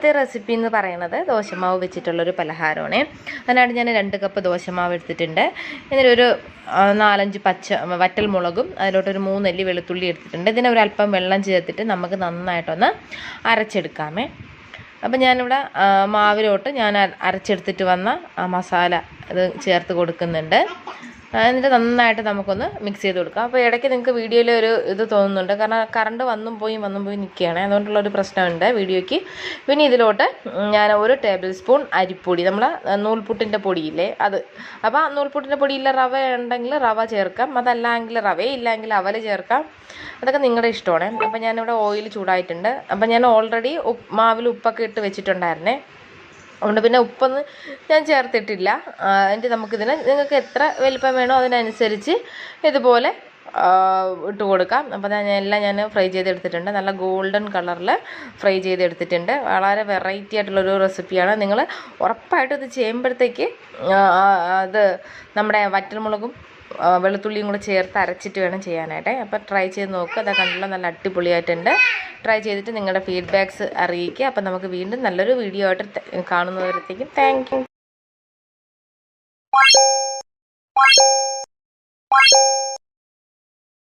ആദ്യത്തെ റെസിപ്പി എന്ന് പറയുന്നത് ദോശമാവ് വെച്ചിട്ടുള്ളൊരു പലഹാരമാണ്. അതിനായിട്ട് ഞാൻ രണ്ട് കപ്പ് ദോശമാവ് എടുത്തിട്ടുണ്ട്. ഇതിലൊരു നാലഞ്ച് പച്ച വറ്റൽ മുളകും അതിലോട്ടൊരു മൂന്നല്ലി വെളുത്തുള്ളി എടുത്തിട്ടുണ്ട്. ഇതിനെ ഒരു അല്പം വെള്ളം ചേർത്തിട്ട് നമുക്ക് നന്നായിട്ടൊന്ന് അരച്ചെടുക്കാമേ. അപ്പം ഞാനിവിടെ മാവിലോട്ട് ഞാൻ അരച്ചെടുത്തിട്ട് വന്ന മസാല ഇത് ചേർത്ത് കൊടുക്കുന്നുണ്ട്. എന്നിട്ട് നന്നായിട്ട് നമുക്കൊന്ന് മിക്സ് ചെയ്ത് കൊടുക്കാം. അപ്പോൾ ഇടയ്ക്ക് നിങ്ങൾക്ക് വീഡിയോയിൽ ഒരു ഇത് തോന്നുന്നുണ്ട്. കാരണം കറണ്ട് വന്നും പോയി വന്നും പോയി നിൽക്കുകയാണ് അതുകൊണ്ടുള്ള ഒരു പ്രശ്നമുണ്ട് വീഡിയോയ്ക്ക്. പിന്നെ ഇതിലോട്ട് ഞാൻ ഒരു ടേബിൾ സ്പൂൺ അരിപ്പൊടി നമ്മൾ നൂൽപുട്ടിന്റെ പൊടിയില്ലേ അത്. അപ്പോൾ നൂൽപുട്ടിന്റെ പൊടിയിൽ റവ ഉണ്ടെങ്കിൽ റവ ചേർക്കാം. അതല്ലെങ്കിൽ റവേ ഇല്ലെങ്കിൽ അവൽ ചേർക്കാം. അതൊക്കെ നിങ്ങളുടെ ഇഷ്ടമാണ്. അപ്പോൾ ഞാനിവിടെ ഓയിൽ ചൂടായിട്ടുണ്ട്. അപ്പോൾ ഞാൻ ഓൾറെഡി മാവിൽ ഉപ്പൊക്കെ ഇട്ട് വെച്ചിട്ടുണ്ടായിരുന്നേ. അതുകൊണ്ട് പിന്നെ ഉപ്പൊന്നും ഞാൻ ചേർത്തിട്ടില്ല. എന്നിട്ട് നമുക്കിതിനെ നിങ്ങൾക്ക് എത്ര വലിപ്പം വേണോ അതിനനുസരിച്ച് ഇതുപോലെ ഇട്ട് കൊടുക്കാം. അപ്പോൾ ഞാൻ എല്ലാം ഞാൻ ഫ്രൈ ചെയ്തെടുത്തിട്ടുണ്ട്. നല്ല ഗോൾഡൻ കളറിൽ ഫ്രൈ ചെയ്തെടുത്തിട്ടുണ്ട്. വളരെ വെറൈറ്റി ആയിട്ടുള്ളൊരു റെസിപ്പിയാണ്. നിങ്ങൾ ഉറപ്പായിട്ട് ഇത് ചെയ്യുമ്പോഴത്തേക്ക് അത് നമ്മുടെ വറ്റൽമുളകും വെളുത്തുള്ളിയും കൂടെ ചേർത്ത് അരച്ചിട്ട് വേണം ചെയ്യാനായിട്ട്. അപ്പോൾ ട്രൈ ചെയ്ത് നോക്കുക അതാ കണ്ടുള്ള നല്ല അടിപൊളിയായിട്ടുണ്ട്. ട്രൈ ചെയ്തിട്ട് നിങ്ങളുടെ ഫീഡ്ബാക്ക്സ് അറിയിക്കുക. അപ്പോൾ നമുക്ക് വീണ്ടും നല്ലൊരു വീഡിയോ ആയിട്ട് കാണുന്നവരത്തേക്കും താങ്ക്